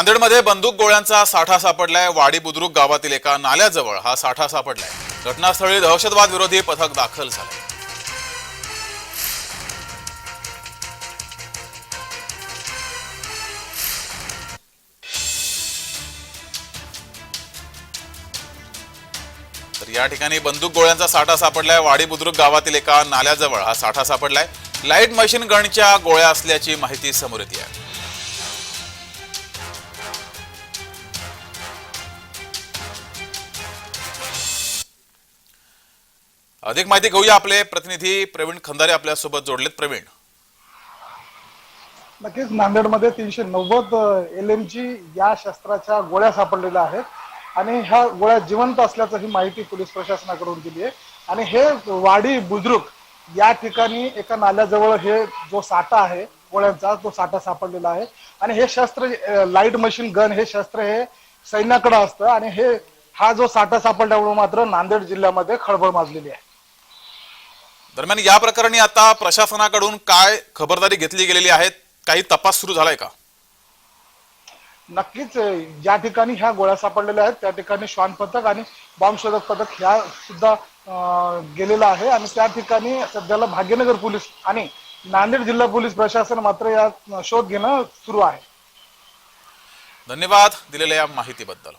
नांदेडमध्ये बंदूक गोळ्यांचा साठा सापडलाय. वाडी बुद्रुक गावातील एका नाल्याजवळ हा साठा सापडलाय. घटनास्थळी दहशतवाद विरोधी पथक दाखल झालं तर या ठिकाणी बंदूक गोळ्यांचा साठा सापडलाय. वाडी बुद्रुक गावातील एका नाल्याजवळ हा साठा सापडलाय. लाइट मशीन गनच्या गोळ्या असल्याची माहिती समोर येते आहे. अधिक माहिती घेऊया आपले प्रतिनिधी प्रवीण खंदारे आपल्यासोबत जोडलेत. प्रवीण. नक्कीच नांदेडमध्ये तीनशे नव्वद एल एम जी या शस्त्राच्या गोळ्या सापडलेल्या आहेत आणि ह्या गोळ्या जिवंत असल्याचं ही माहिती पोलीस प्रशासनाकडून दिली आहे. आणि हे वाडी बुद्रुक या ठिकाणी एका नाल्याजवळ हे जो साठा आहे गोळ्यांचा तो साठा सापडलेला आहे. आणि हे शस्त्र लाइट मशीन गन हे शस्त्र हे सैन्याकडे असतं आणि हे हा जो साठा सापडल्यामुळे मात्र नांदेड जिल्ह्यामध्ये खळबळ माजलेली आहे. दरम्यान या प्रकरणी आता प्रशासनाकडून काय खबरदारी घेतली गेलेली आहे काही तपास सुरू झालाय का? नक्कीच ज्या ठिकाणी ह्या गोळ्या सापडलेल्या आहेत त्या ठिकाणी श्वान पथक आणि बॉम्ब शोधक पथक ह्या सुद्धा गेलेलं आहे. आणि त्या ठिकाणी सध्याला भाग्यनगर पोलीस आणि नांदेड जिल्हा पोलीस प्रशासन मात्र या शोध घेणं सुरू आहे. धन्यवाद दिलेल्या या माहितीबद्दल.